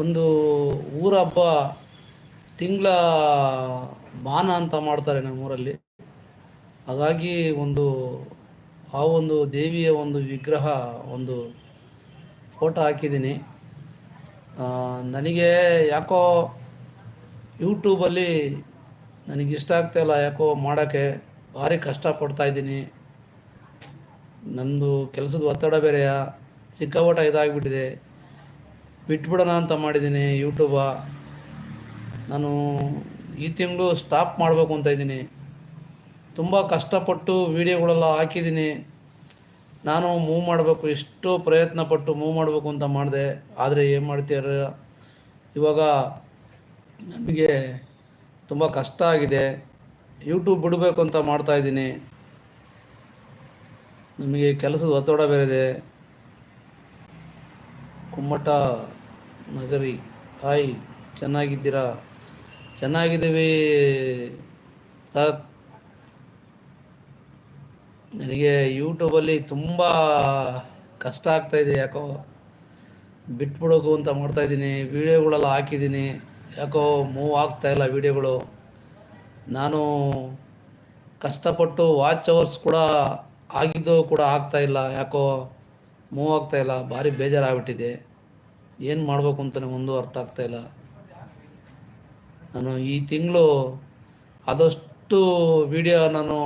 ಒಂದು ಊರ ಹಬ್ಬ ತಿಂಗಳ ಬಾನ ಅಂತ ಮಾಡ್ತಾರೆ ನಮ್ಮೂರಲ್ಲಿ ಹಾಗಾಗಿ ಒಂದು ಆ ಒಂದು ದೇವಿಯ ಒಂದು ವಿಗ್ರಹ ಒಂದು ಫೋಟೋ ಹಾಕಿದ್ದೀನಿ. ನನಗೆ ಯಾಕೋ ಯೂಟ್ಯೂಬಲ್ಲಿ ನನಗೆ ಇಷ್ಟ ಆಗ್ತಾಯಿಲ್ಲ ಯಾಕೋ ಮಾಡೋಕ್ಕೆ, ಭಾರಿ ಕಷ್ಟಪಡ್ತಾ ಇದ್ದೀನಿ. ನಂದು ಕೆಲಸದ ಒತ್ತಡ ಬೇರೆಯ? ಸಿಕ್ಕಾಪಟ್ಟ ಇದಾಗಿಬಿಟ್ಟಿದೆ. ಬಿಟ್ಬಿಡೋಣ ಅಂತ ಮಾಡಿದ್ದೀನಿ ಯೂಟ್ಯೂಬ ನಾನು ಈ ತಿಂಗಳು ಸ್ಟಾಪ್ ಮಾಡಬೇಕು ಅಂತ ಇದ್ದೀನಿ. ತುಂಬ ಕಷ್ಟಪಟ್ಟು ವೀಡಿಯೋಗಳೆಲ್ಲ ಹಾಕಿದ್ದೀನಿ. ನಾನು ಮೂವ್ ಮಾಡಬೇಕು, ಎಷ್ಟೋ ಪ್ರಯತ್ನ ಪಟ್ಟು ಮೂವ್ ಮಾಡಬೇಕು ಅಂತ ಮಾಡಿದೆ. ಆದರೆ ಏನು ಮಾಡ್ತೀರ ಇವಾಗ ನಮಗೆ ತುಂಬ ಕಷ್ಟ ಆಗಿದೆ. ಯೂಟ್ಯೂಬ್ ಬಿಡಬೇಕು ಅಂತ ಮಾಡ್ತಾಯಿದ್ದೀನಿ ನಮಗೆ ಕೆಲಸದ ಒತ್ತಡ ಬೇರೆ ಇದೆ. ಕುಮ್ಮಟ ನಗರಿ ಹಾಯ್ ಚೆನ್ನಾಗಿದ್ದೀರಾ? ಚೆನ್ನಾಗಿದ್ದೀವಿ. ಸರ್ ನನಗೆ ಯೂಟ್ಯೂಬಲ್ಲಿ ತುಂಬ ಕಷ್ಟ ಆಗ್ತಾಯಿದೆ ಯಾಕೋ. ಬಿಟ್ಬಿಡೋಕು ಅಂತ ಮಾಡ್ತಾಯಿದ್ದೀನಿ ವೀಡಿಯೋಗಳೆಲ್ಲ ಹಾಕಿದ್ದೀನಿ. ಯಾಕೋ ಮೂವ್ ಆಗ್ತಾಯಿಲ್ಲ ವೀಡಿಯೋಗಳು. ನಾನು ಕಷ್ಟಪಟ್ಟು ವಾಚ್ ಅವರ್ಸ್ ಕೂಡ ಆಗಿದ್ದು ಕೂಡ ಆಗ್ತಾಯಿಲ್ಲ ಯಾಕೋ. ಮೂವ್ ಆಗ್ತಾಯಿಲ್ಲ ಭಾರಿ ಬೇಜಾರಾಗ್ಬಿಟ್ಟಿದೆ. ಏನು ಮಾಡಬೇಕು ಅಂತಲೇ ಒಂದು ಅರ್ಥ ಆಗ್ತಾ ಇಲ್ಲ. ನಾನು ಈ ತಿಂಗಳು ಆದಷ್ಟು ವಿಡಿಯೋ ನಾನು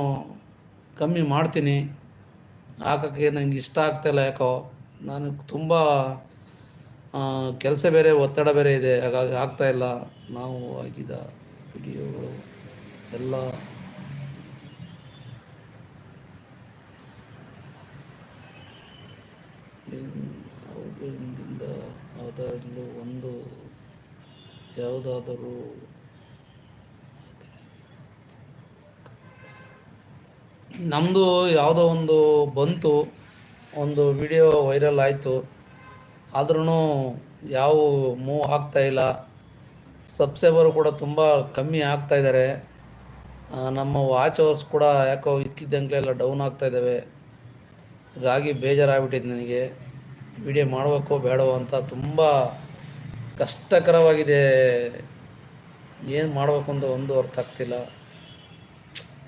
ಕಮ್ಮಿ ಮಾಡ್ತೀನಿ. ಹಾಕೋಕ್ಕೆ ನನಗೆ ಇಷ್ಟ ಆಗ್ತಾಯಿಲ್ಲ ಯಾಕೋ. ನನಗೆ ತುಂಬ ಕೆಲಸ ಬೇರೆ, ಒತ್ತಡ ಬೇರೆ ಇದೆ. ಹಾಗಾಗಿ ಆಗ್ತಾಯಿಲ್ಲ ನಾವು ಆಗಿದ ವಿಡಿಯೋಗಳು ಎಲ್ಲ ಅವುಗಳಿಂದ ಅದರಲ್ಲೂ ಒಂದು ಯಾವುದಾದರೂ ನಮ್ಮದು ಯಾವುದೋ ಒಂದು ಬಂತು, ಒಂದು ವಿಡಿಯೋ ವೈರಲ್ ಆಯಿತು. ಆದ್ರೂ ಯಾವ ಮೂವ್ ಆಗ್ತಾ ಇಲ್ಲ. ಸಬ್ಸ್ಕ್ರೈಬರು ಕೂಡ ತುಂಬ ಕಮ್ಮಿ ಆಗ್ತಾ ಇದ್ದಾರೆ ನಮ್ಮ ವಾಚ್ ಅವರ್ಸ್ ಕೂಡ ಯಾಕೋ ಇಕ್ಕಿದ್ದಂಗೆ ಎಲ್ಲ ಡೌನ್ ಆಗ್ತಾ ಇದ್ದಾವೆ ಹಾಗಾಗಿ ಬೇಜಾರಾಗ್ಬಿಟ್ಟಿದೆ ನನಗೆ. ವಿಡಿಯೋ ಮಾಡಬೇಕೋ ಬೇಡವೋ ಅಂತ ತುಂಬ ಕಷ್ಟಕರವಾಗಿದೆ. ಏನು ಮಾಡಬೇಕು ಅಂತ ಒಂದು ಅರ್ಥ ಆಗ್ತಿಲ್ಲ.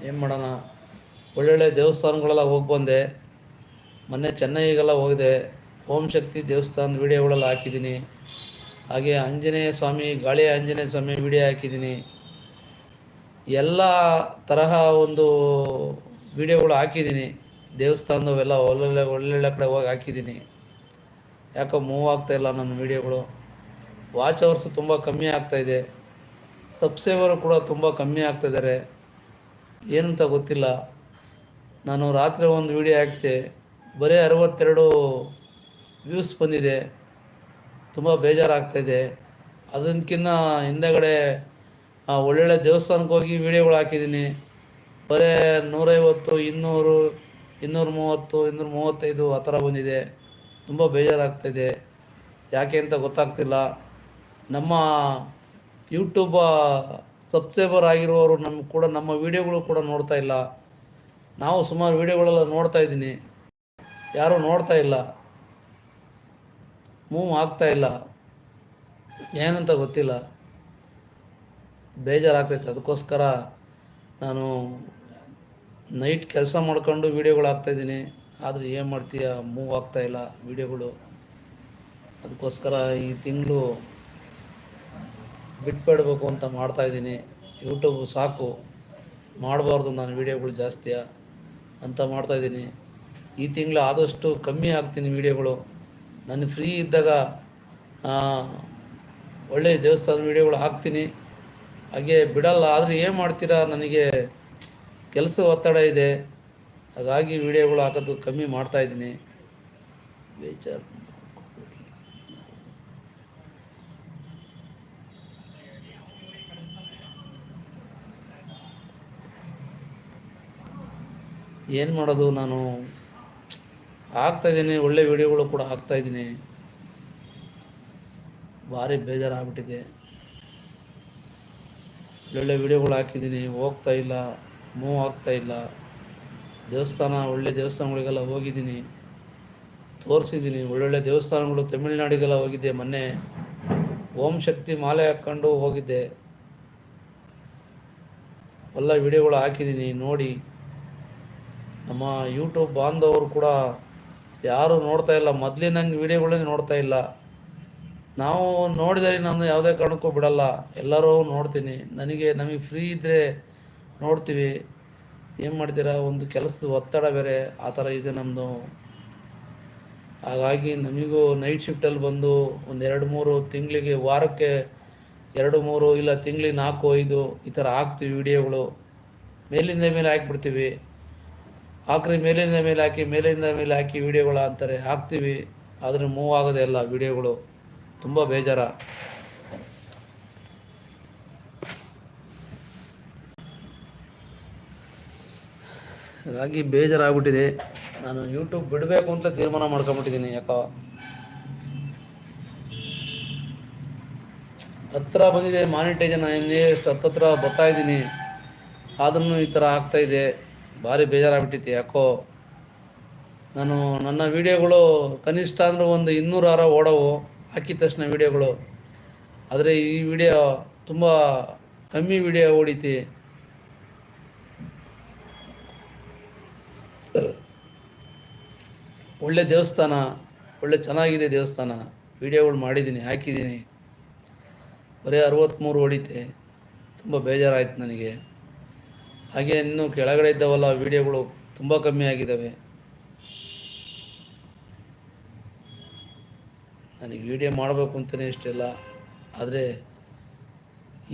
ಏನು ಮಾಡೋಣ? ಒಳ್ಳೊಳ್ಳೆ ದೇವಸ್ಥಾನಗಳೆಲ್ಲ ಹೋಗಿ ಬಂದೆ. ಮೊನ್ನೆ ಚೆನ್ನೈಗೆಲ್ಲ ಹೋಗಿದೆ ಓಂ ಶಕ್ತಿ ದೇವಸ್ಥಾನದ ವಿಡಿಯೋಗಳೆಲ್ಲ ಹಾಕಿದ್ದೀನಿ. ಹಾಗೆ ಆಂಜನೇಯ ಸ್ವಾಮಿ ಗಾಳಿ ಆಂಜನೇಯ ಸ್ವಾಮಿ ವಿಡಿಯೋ ಹಾಕಿದ್ದೀನಿ. ಎಲ್ಲ ತರಹ ಒಂದು ವಿಡಿಯೋಗಳು ಹಾಕಿದ್ದೀನಿ. ದೇವಸ್ಥಾನದವೆಲ್ಲ ಒಳ್ಳೊಳ್ಳೆ ಒಳ್ಳೊಳ್ಳೆ ಕಡೆ ಹೋಗಿ ಹಾಕಿದ್ದೀನಿ. ಯಾಕೋ ಮೂವ್ ಆಗ್ತಾಯಿಲ್ಲ ನನ್ನ ವಿಡಿಯೋಗಳು ವಾಚ್ ಅವರ್ಸು ತುಂಬ ಕಮ್ಮಿ ಆಗ್ತಾಯಿದೆ ಸಬ್ಸ್ಕ್ರೈಬರು ಕೂಡ ತುಂಬ ಕಮ್ಮಿ ಆಗ್ತಾಯಿದ್ದಾರೆ ಏನಂತ ಗೊತ್ತಿಲ್ಲ. ನಾನು ರಾತ್ರಿ ಒಂದು ವಿಡಿಯೋ ಹಾಕ್ತೆ. ಬರೀ ಅರವತ್ತೆರಡು ವ್ಯೂಸ್ ಬಂದಿದೆ. ತುಂಬ ಬೇಜಾರಾಗ್ತಾಯಿದೆ ಅದಕ್ಕಿಂತ ಹಿಂದೆಗಡೆ ಒಳ್ಳೊಳ್ಳೆ ದೇವಸ್ಥಾನಕ್ಕೆ ಹೋಗಿ ವೀಡಿಯೋಗಳು ಹಾಕಿದ್ದೀನಿ. ಬರೀ ನೂರೈವತ್ತು, ಇನ್ನೂರು ಇನ್ನೂರ ಮೂವತ್ತು ಇನ್ನೂರ ಮೂವತ್ತೈದು ಆ ಥರ ಬಂದಿದೆ. ತುಂಬ ಬೇಜಾರಾಗ್ತಾಯಿದೆ ಯಾಕೆ ಅಂತ ಗೊತ್ತಾಗ್ತಿಲ್ಲ. ನಮ್ಮ ಯೂಟ್ಯೂಬ ಸಬ್ಸ್ಕ್ರೈಬರ್ ಆಗಿರುವವರು ನಮ್ಮ ಕೂಡ ನಮ್ಮ ವೀಡಿಯೋಗಳು ಕೂಡ ನೋಡ್ತಾ ಇಲ್ಲ. ನಾವು ಸುಮಾರು ವೀಡಿಯೋಗಳೆಲ್ಲ ನೋಡ್ತಾ ಇದ್ದೀನಿ. ಯಾರೂ ನೋಡ್ತಾ ಇಲ್ಲ. ಮೂವ್ ಆಗ್ತಾ ಇಲ್ಲ. ಏನಂತ ಗೊತ್ತಿಲ್ಲ. ಬೇಜಾರಾಗ್ತೈತೆ. ಅದಕ್ಕೋಸ್ಕರ ನಾನು ನೈಟ್ ಕೆಲಸ ಮಾಡ್ಕೊಂಡು ವೀಡಿಯೋಗಳು ಹಾಕ್ತಾಯಿದ್ದೀನಿ ಆದರೆ ಏನು ಮಾಡ್ತೀಯ? ಮೂವ್ ಆಗ್ತಾಯಿಲ್ಲ ವೀಡಿಯೋಗಳು. ಅದಕ್ಕೋಸ್ಕರ ಈ ತಿಂಗಳು ಬಿಟ್ಬಿಡ್ಬೇಕು ಅಂತ ಮಾಡ್ತಾಯಿದ್ದೀನಿ ಯೂಟ್ಯೂಬ್ ಸಾಕು. ಮಾಡಬಾರ್ದು ನಾನು ವೀಡಿಯೋಗಳು ಜಾಸ್ತಿಯ ಅಂತ ಮಾಡ್ತಾಯಿದ್ದೀನಿ ಈ ತಿಂಗಳು ಆದಷ್ಟು ಕಮ್ಮಿ ಹಾಕ್ತೀನಿ ವೀಡಿಯೋಗಳು. ನಾನು ಫ್ರೀ ಇದ್ದಾಗ ಒಳ್ಳೆಯ ದೇವಸ್ಥಾನ ವೀಡಿಯೋಗಳು ಹಾಕ್ತೀನಿ. ಹಾಗೆ ಬಿಡಲ್ಲ. ಆದರೆ ಏನು ಮಾಡ್ತೀರಾ? ನನಗೆ ಕೆಲಸ ಒತ್ತಡ ಇದೆ. ಹಾಗಾಗಿ ವೀಡಿಯೋಗಳು ಹಾಕೋದು ಕಮ್ಮಿ ಮಾಡ್ತಾಯಿದ್ದೀನಿ ಬೇಜಾರು ಏನು ಮಾಡೋದು ನಾನು? ಹಾಕ್ತಾಯಿದ್ದೀನಿ ಒಳ್ಳೆ ವಿಡಿಯೋಗಳು ಕೂಡ ಹಾಕ್ತಾಯಿದ್ದೀನಿ ಭಾರಿ ಬೇಜಾರಾಗ್ಬಿಟ್ಟಿದೆ. ಒಳ್ಳೊಳ್ಳೆ ವಿಡಿಯೋಗಳು ಹಾಕಿದ್ದೀನಿ, ಹೋಗ್ತಾ ಇಲ್ಲ, ಮೂವ್ ಆಗ್ತಾಯಿಲ್ಲ ದೇವಸ್ಥಾನ, ಒಳ್ಳೆ ದೇವಸ್ಥಾನಗಳಿಗೆಲ್ಲ ಹೋಗಿದ್ದೀನಿ. ತೋರಿಸಿದ್ದೀನಿ. ಒಳ್ಳೊಳ್ಳೆ ದೇವಸ್ಥಾನಗಳು ತಮಿಳ್ನಾಡಿಗೆಲ್ಲ ಹೋಗಿದ್ದೆ ಮೊನ್ನೆ. ಓಂ ಶಕ್ತಿ ಮಾಲೆ ಹಾಕ್ಕೊಂಡು ಹೋಗಿದ್ದೆ. ಎಲ್ಲ ವಿಡಿಯೋಗಳು ಹಾಕಿದ್ದೀನಿ, ನೋಡಿ. ನಮ್ಮ ಯೂಟ್ಯೂಬ್ ಬಾಂಧವರು ಕೂಡ ಯಾರು ನೋಡ್ತಾ ಇಲ್ಲ. ಮೊದಲಿನಂಗೆ ವಿಡಿಯೋಗಳೇ ನೋಡ್ತಾ ಇಲ್ಲ. ನಾವು ನೋಡಿದರೆ ನಾನು ಯಾವುದೇ ಕಾರಣಕ್ಕೂ ಬಿಡಲ್ಲ. ಎಲ್ಲರೂ ನೋಡ್ತೀನಿ. ನನಗೆ, ನಮಗೆ ಫ್ರೀ ಇದ್ದರೆ ನೋಡ್ತೀವಿ. ಏನು ಮಾಡ್ತೀರಾ? ಒಂದು ಕೆಲಸದ ಒತ್ತಡ ಬೇರೆ, ಆ ಥರ ಇದೆ ನಮ್ಮದು ಹಾಗಾಗಿ ನಮಗೂ ನೈಟ್ ಶಿಫ್ಟಲ್ಲಿ ಬಂದು ಒಂದು ಎರಡು ಮೂರು ತಿಂಗಳಿಗೆ ವಾರಕ್ಕೆ ಎರಡು ಮೂರು ಇಲ್ಲ ತಿಂಗಳಿಗೆ ನಾಲ್ಕು, ಐದು ಈ ಥರ ಹಾಕ್ತೀವಿ ವಿಡಿಯೋಗಳು. ಮೇಲಿಂದ ಮೇಲೆ ಹಾಕ್ಬಿಡ್ತೀವಿ. ಹಾಕ್ರಿ, ಮೇಲಿಂದ ಮೇಲೆ ಹಾಕಿ, ಮೇಲಿಂದ ಮೇಲೆ ಹಾಕಿ ವಿಡಿಯೋಗಳು ಅಂತಾರೆ. ಹಾಕ್ತೀವಿ. ಆದರೆ ಮೂವ್ ಆಗೋದೇ ಇಲ್ಲ ವಿಡಿಯೋಗಳು. ತುಂಬ ಬೇಜಾರ. ಹಾಗಾಗಿ ಬೇಜಾರಾಗ್ಬಿಟ್ಟಿದೆ. ನಾನು ಯೂಟ್ಯೂಬ್ ಬಿಡಬೇಕು ಅಂತ ತೀರ್ಮಾನ ಮಾಡ್ಕೊಂಬಿಟ್ಟಿದ್ದೀನಿ ಯಾಕೋ ಹತ್ರ ಬಂದಿದೆ ಮಾನಿಟೈಸನ್ ಎಷ್ಟು ಹತ್ತತ್ರ ಬರ್ತಾ ಇದ್ದೀನಿ ಆದ್ರೂ ಈ ಥರ ಆಗ್ತಾಯಿದೆ. ಭಾರಿ ಬೇಜಾರಾಗ್ಬಿಟ್ಟಿತ್ತು ಯಾಕೋ. ನಾನು ನನ್ನ ವೀಡಿಯೋಗಳು ಕನಿಷ್ಠ ಅಂದ್ರೆ ಒಂದು ಇನ್ನೂರು ಆರ ಓಡವು. ಹಾಕಿದ ತಕ್ಷಣ ವೀಡಿಯೋಗಳು ಆದರೆ ಈ ವಿಡಿಯೋ ತುಂಬ ಕಮ್ಮಿ ವಿಡಿಯೋ ಓಡಿತಿ. ಒಳ್ಳೆ ದೇವಸ್ಥಾನ, ಒಳ್ಳೆ ಚೆನ್ನಾಗಿದೆ ದೇವಸ್ಥಾನ, ವೀಡಿಯೋಗಳು ಮಾಡಿದ್ದೀನಿ, ಹಾಕಿದ್ದೀನಿ. ಬರೀ ಅರವತ್ತ್ಮೂರು ಹೊಡಿತೆ, ತುಂಬ ಬೇಜಾರಾಯಿತು ನನಗೆ. ಹಾಗೆ ಇನ್ನೂ ಕೆಳಗಡೆ ಇದ್ದಾವಲ್ಲ, ವೀಡಿಯೋಗಳು ತುಂಬ ಕಮ್ಮಿ ಆಗಿದ್ದಾವೆ. ನನಗೆ ವೀಡಿಯೋ ಮಾಡಬೇಕು ಅಂತಲೇ ಇಷ್ಟಿಲ್ಲ. ಆದರೆ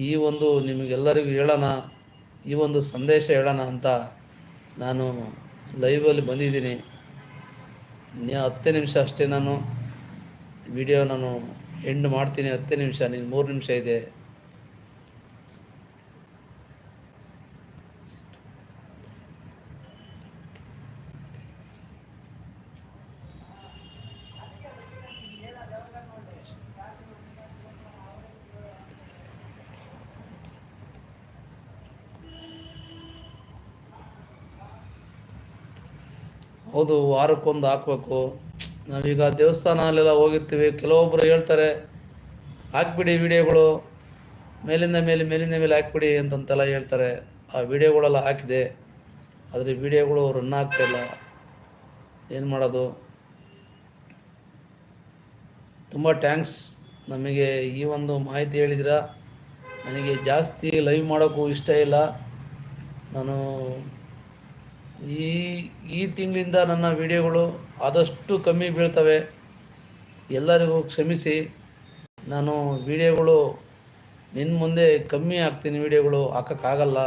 ಈ ಒಂದು ನಿಮಗೆಲ್ಲರಿಗೂ ಹೇಳೋಣ, ಈ ಒಂದು ಸಂದೇಶ ಹೇಳೋಣ ಅಂತ ನಾನು ಲೈವಲ್ಲಿ ಬಂದಿದ್ದೀನಿ. ಹತ್ತೇ ನಿಮಿಷ ಅಷ್ಟೇ ನಾನು ವಿಡಿಯೋ ನಾನು ಎಂಡ್ ಮಾಡ್ತೀನಿ ಹತ್ತೇ ನಿಮಿಷ ನೀನು ಮೂರು ನಿಮಿಷ ಇದೆ. ಹೌದು, ವಾರಕ್ಕೊಂದು ಹಾಕ್ಬೇಕು. ನಾವೀಗ ದೇವಸ್ಥಾನ ಅಲ್ಲೆಲ್ಲ ಹೋಗಿರ್ತೀವಿ. ಕೆಲವೊಬ್ಬರು ಹೇಳ್ತಾರೆ, ಹಾಕ್ಬಿಡಿ ವಿಡಿಯೋಗಳು. ಮೇಲಿಂದ ಮೇಲೆ ಮೇಲಿಂದ ಮೇಲೆ ಹಾಕ್ಬಿಡಿ ಅಂತಂತೆಲ್ಲ ಹೇಳ್ತಾರೆ. ಆ ವಿಡಿಯೋಗಳೆಲ್ಲ ಹಾಕಿದೆ. ಆದರೆ ವಿಡಿಯೋಗಳು ರನ್ ಆಗ್ತಾಯಿಲ್ಲ ಏನು ಮಾಡೋದು? ತುಂಬ ಟ್ಯಾಂಕ್ಸ್ ನಮಗೆ ಈ ಒಂದು ಮಾಹಿತಿ ಹೇಳಿದಿರ ನನಗೆ ಜಾಸ್ತಿ ಲೈವ್ ಮಾಡೋಕ್ಕೂ ಇಷ್ಟ ಇಲ್ಲ. ನಾನು ಈ ಈ ತಿಂಗಳಿಂದ ನನ್ನ ವಿಡಿಯೋಗಳು ಆದಷ್ಟು ಕಮ್ಮಿ ಬೀಳ್ತವೆ. ಎಲ್ಲರಿಗೂ ಕ್ಷಮಿಸಿ. ನಾನು ವಿಡಿಯೋಗಳು ನಿನ್ನ ಮುಂದೆ ಕಮ್ಮಿ ಆಗ್ತೀನಿ ವಿಡಿಯೋಗಳು ಹಾಕೋಕ್ಕಾಗಲ್ಲ.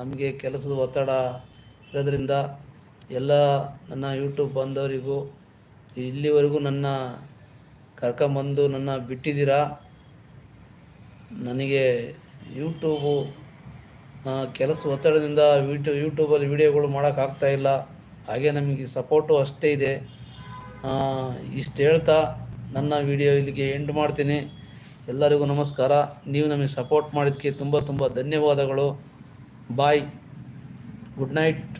ನಮಗೆ ಕೆಲಸದ ಒತ್ತಡ ಇರೋದ್ರಿಂದ ಎಲ್ಲ ನನ್ನ ಯೂಟ್ಯೂಬ್ ಬಂದವರಿಗೂ, ಇಲ್ಲಿವರೆಗೂ ನನ್ನ ಕರ್ಕೊಂಬಂದು ನನ್ನ ಬಿಟ್ಟಿದ್ದೀರಾ? ನನಗೆ ಯೂಟ್ಯೂಬು ಕೆಲಸ ಒತ್ತಡದಿಂದ ಯೂಟ್ಯೂ ಯೂಟ್ಯೂಬಲ್ಲಿ ವೀಡಿಯೋಗಳು ಮಾಡೋಕ್ಕಾಗ್ತಾಯಿಲ್ಲ ಹಾಗೆ ನಮಗೆ ಸಪೋರ್ಟು ಅಷ್ಟೇ ಇದೆ. ಇಷ್ಟು ಹೇಳ್ತಾ ನನ್ನ ವಿಡಿಯೋ ಇಲ್ಲಿಗೆ ಎಂಡ್ ಮಾಡ್ತೀನಿ. ಎಲ್ಲರಿಗೂ ನಮಸ್ಕಾರ. ನೀವು ನಮಗೆ ಸಪೋರ್ಟ್ ಮಾಡಿದ್ದಕ್ಕೆ ತುಂಬ ತುಂಬ ಧನ್ಯವಾದಗಳು. ಬಾಯ್. Good night.